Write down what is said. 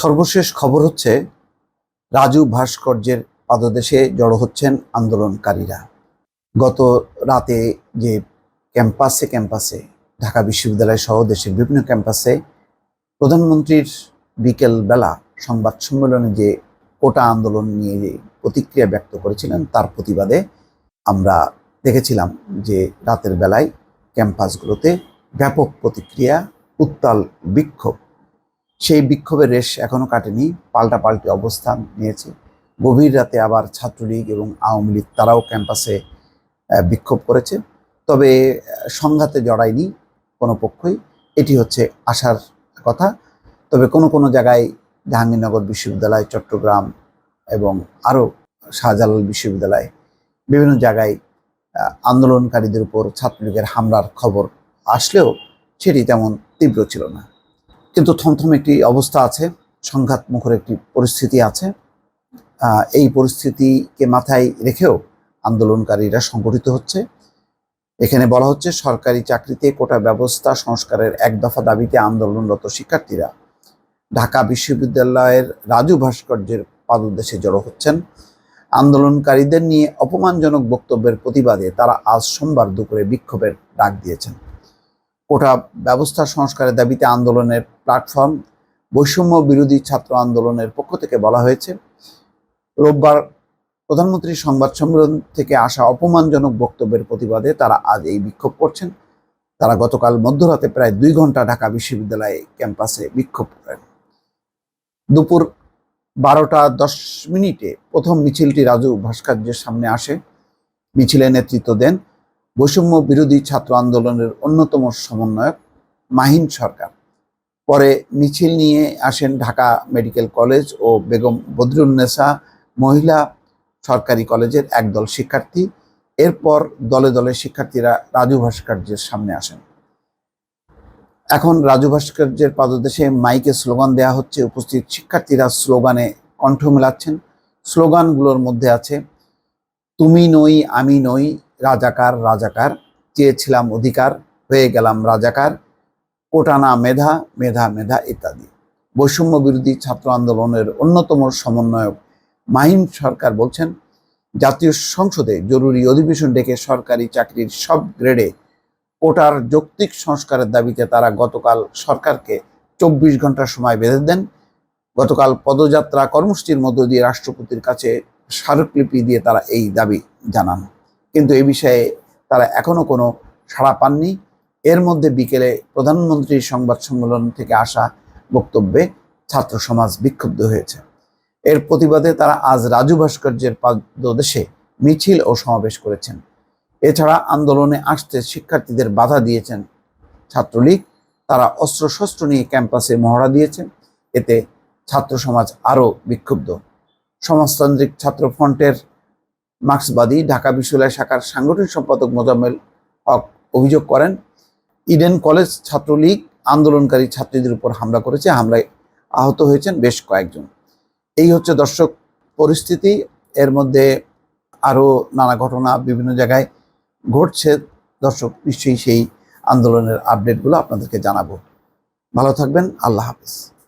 সর্বশেষ খবর হচ্ছে, রাজু ভাস্কর্যের পাদদেশে জড়ো হচ্ছেন আন্দোলনকারীরা। গত রাতে যে ক্যাম্পাসে ক্যাম্পাসে, ঢাকা বিশ্ববিদ্যালয় সহ দেশের বিভিন্ন ক্যাম্পাসে প্রধানমন্ত্রীর বিকেল বেলা সংবাদ সম্মেলনে যে কোটা আন্দোলন নিয়ে যে প্রতিক্রিয়া ব্যক্ত করেছিলেন, তার প্রতিবাদে আমরা দেখেছিলাম যে রাতের বেলায় ক্যাম্পাসগুলোতে ব্যাপক প্রতিক্রিয়া, উত্তাল বিক্ষোভ সেই বিক্ষোভের রেশ এখনও কাটেনি, পাল্টাপাল্টি অবস্থান নিয়েছে। গভীর রাতে আবার ছাত্রলীগ এবং আওয়ামী লীগ তারাও ক্যাম্পাসে বিক্ষোভ করেছে। তবে সংঘাতে জড়ায়নি কোনো পক্ষই। এটি হচ্ছে আশার কথা। তবে কোনো কোনো জায়গায় জাহাঙ্গীরনগর বিশ্ববিদ্যালয়, চট্টগ্রাম এবং আরও শাহজালাল বিশ্ববিদ্যালয় বিভিন্ন জায়গায় আন্দোলনকারীদের উপর ছাত্রলীগের হামলার খবর আসলেও সেটি তেমন তীব্র ছিল না। কিন্তু থমথম একটি অবস্থা আছে সংঘাত মুখর একটি পরিস্থিতি আছে। এই পরিস্থিতিকে মাথায় রেখেও আন্দোলনকারীরা সংগঠিত হচ্ছে। এখানে বলা হচ্ছে, সরকারি চাকরিতে কোটা ব্যবস্থা সংস্কারের এক দফা দাবিতে আন্দোলনরত শিক্ষার্থীরা ঢাকা বিশ্ববিদ্যালয়ের রাজু ভাস্কর্যের পাদদেশে জড়ো হচ্ছেন। আন্দোলনকারীদের নিয়ে অপমানজনক বক্তব্যের প্রতিবাদে তারা আজ সোমবার দুপুরে বিক্ষোভের ডাক দিয়েছেন। কোটা ব্যবস্থা সংস্কারের দাবিতে আন্দোলনের প্ল্যাটফর্ম বৈষম্য বিরোধী ছাত্র আন্দোলনের পক্ষ থেকে বলা হয়েছে। রোববার প্রধানমন্ত্রীর সংবাদ সম্মেলন থেকে আসা অপমানজনক বক্তব্যের প্রতিবাদে তারা আজ এই বিক্ষোভ করছেন। তারা গতকাল মধ্যরাতে প্রায় দুই ঘণ্টা ঢাকা বিশ্ববিদ্যালয়ে ক্যাম্পাসে বিক্ষোভ করেন। দুপুর বারোটা দশ মিনিটে প্রথম মিছিলটি রাজু ভাস্কর্যের সামনে আসে। মিছিলে নেতৃত্ব দেন বৈষম্য বিরোধী ছাত্র আন্দোলনের অন্যতম সমন্বয়ক মাহিন সরকার। পরে মিছিল নিয়ে আসেন ঢাকা মেডিকেল কলেজ ও বেগম বদরুন্নেসা মহিলা সরকারি কলেজের একদল শিক্ষার্থী। এরপর দলে দলে শিক্ষার্থীরা রাজু ভাস্কর্যের সামনে আসেন। এখন রাজু ভাস্কর্যের পাদদেশে মাইকে স্লোগান দেয়া হচ্ছে, উপস্থিত শিক্ষার্থীরা স্লোগানে কণ্ঠ মেলাচ্ছেন। স্লোগানগুলোর মধ্যে আছে, তুমি নই, আমি নই রাজাকার রাজাকার, চেয়েছিলাম অধিকার, হয়ে গেলাম রাজাকার, কোটানা মেধা মেধা মেধা ইত্যাদি। বৈষম্য বিরোধী ছাত্র আন্দোলনের অন্যতম সমন্বয়ক মাহিম সরকার বলছেন, জাতীয় সংসদে জরুরি অধিবেশন ডেকে সরকারি চাকরির সব গ্রেডে কোটার যৌক্তিক সংস্কারের দাবিতে তারা গতকাল সরকারকে চব্বিশ ঘণ্টা সময় বেঁধে দেন। গতকাল পদযাত্রা কর্মসূচির মধ্য দিয়ে রাষ্ট্রপতির কাছে স্মারকলিপি দিয়ে তারা এই দাবি জানান। কিন্তু এ বিষয়ে তারা এখনও কোনো সাড়া পাননি। এর মধ্যে বিকেলে প্রধানমন্ত্রীর সংবাদ সম্মেলন থেকে আসা বক্তব্যে ছাত্র সমাজ বিক্ষুব্ধ হয়েছে। এর প্রতিবাদে তারা আজ রাজু ভাস্কর্যের পাদদেশে মিছিল ও সমাবেশ করেছেন। এছাড়া আন্দোলনে আসতে শিক্ষার্থীদের বাধা দিয়েছেন ছাত্রলীগ। তারা অস্ত্রশস্ত্র নিয়ে ক্যাম্পাসে মহড়া দিয়েছেন। এতে ছাত্র সমাজ আরও বিক্ষুব্ধ। সমাজতান্ত্রিক ছাত্র ফ্রন্টের মার্ক্সবাদী ঢাকা বিশ্ববিদ্যালয় শাখার সাংগঠনিক সম্পাদক মোজাম্মেল হক অভিযোগ করেন, ইডেন কলেজ ছাত্রলীগ আন্দোলনকারী ছাত্রীদের উপর হামলা করেছে, হামলায় আহত হয়েছেন বেশ কয়েকজন। এই হচ্ছে দর্শক পরিস্থিতি। এর মধ্যে আরও নানা ঘটনা বিভিন্ন জায়গায় ঘটছে। দর্শক, নিশ্চয়ই সেই আন্দোলনের আপডেটগুলো আপনাদেরকে জানাব। ভালো থাকবেন, আল্লাহ হাফিজ।